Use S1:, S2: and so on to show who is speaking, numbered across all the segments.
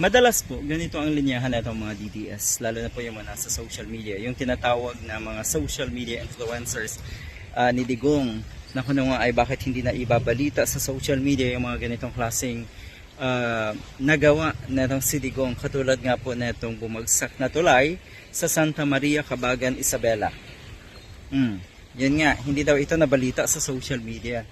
S1: Madalas po, ganito ang linyahan na itong mga DDS, lalo na po yung mga nasa social media, yung tinatawag na mga social media influencers ah, ni Digong, na kuno nga ay bakit hindi na ibabalita sa social media yung mga ganitong klaseng ah, nagawa na itong si Digong, katulad nga po na itong bumagsak na tulay sa Santa Maria, Cabagan, Isabela. Mm. Yun nga, hindi daw ito nabalita sa social media.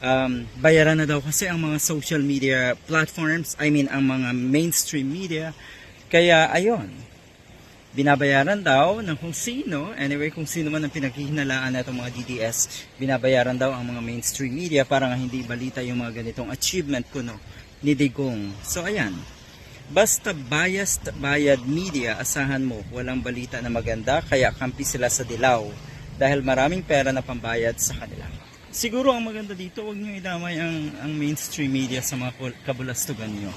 S1: Um, bayaran na daw kasi ang mga social media platforms, I mean ang mga mainstream media. Kaya ayun, binabayaran daw ng kung sino, anyway kung sino man ang pinaghihinalaan na mga DDS, binabayaran daw ang mga mainstream media para nga hindi balita yung mga ganitong achievement kuno ni Digong. So ayan, Basta biased bayad media, asahan mo, walang balita na maganda, kaya kampi sila sa dilaw dahil maraming pera na pambayad sa kanila. Siguro ang maganda dito, huwag niyo idamay ang, ang mainstream media sa mga kabulastugan niyo.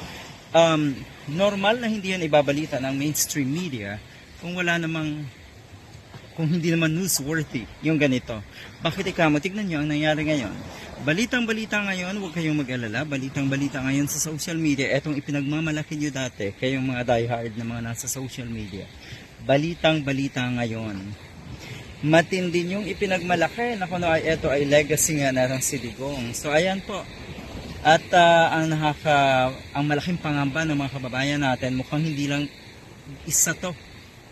S1: Um, normal na hindi yan ibabalita ng mainstream media kung wala namang kung hindi naman newsworthy yung ganito. Bakit ikaw mo? Tignan nyo ang nangyari ngayon. Balitang balita ngayon, huwag kayong mag-alala. Balitang balita ngayon sa social media. Etong ipinagmamalaki nyo dati, kayong mga diehard na mga nasa social media. Balitang balita ngayon. Matindi yung ipinagmalaki na kuno ay ito ay legacy nga na si Digong. So ayan po. At ah, ang nakaka ang malaking pangamba ng mga kababayan natin mukhang hindi lang isa to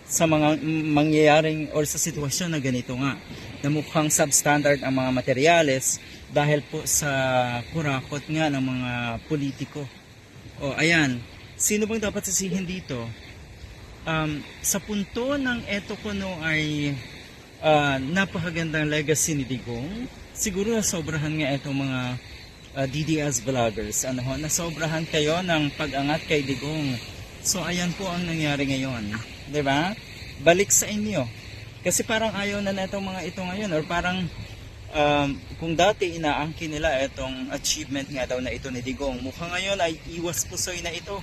S1: sa mga mangyayaring or sa sitwasyon na ganito nga na mukhang substandard ang mga materyales dahil po sa kurakot nga ng mga politiko. O ayan, sino bang dapat sisihin dito? Um, sa punto ng eto ko no ay ah, napakagandang legacy ni Digong, siguro nasobrahan nga itong mga ah, DDS vloggers. Ano ho, nasobrahan kayo ng pag-angat kay Digong. So ayan po ang nangyari ngayon. ba? Balik sa inyo. Kasi parang ayaw na netong mga ito ngayon or parang um, kung dati inaangkin nila itong achievement nga daw na ito ni Digong, mukha ngayon ay iwas pusoy na ito.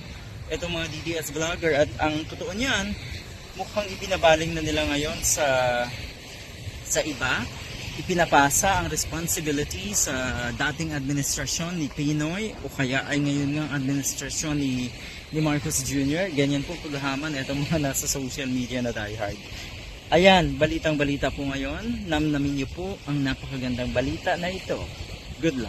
S1: Itong mga DDS vlogger at ang totoo niyan, mukhang ibinabaling na nila ngayon sa sa iba, ipinapasa ang responsibility sa dating administrasyon ni Pinoy o kaya ay ngayon nga administrasyon ni ni Marcos Jr. Ganyan po paghahaman itong mga nasa social media na diehard. Ayan, balitang balita po ngayon. Namnamin niyo po ang napakagandang balita na ito. Good luck.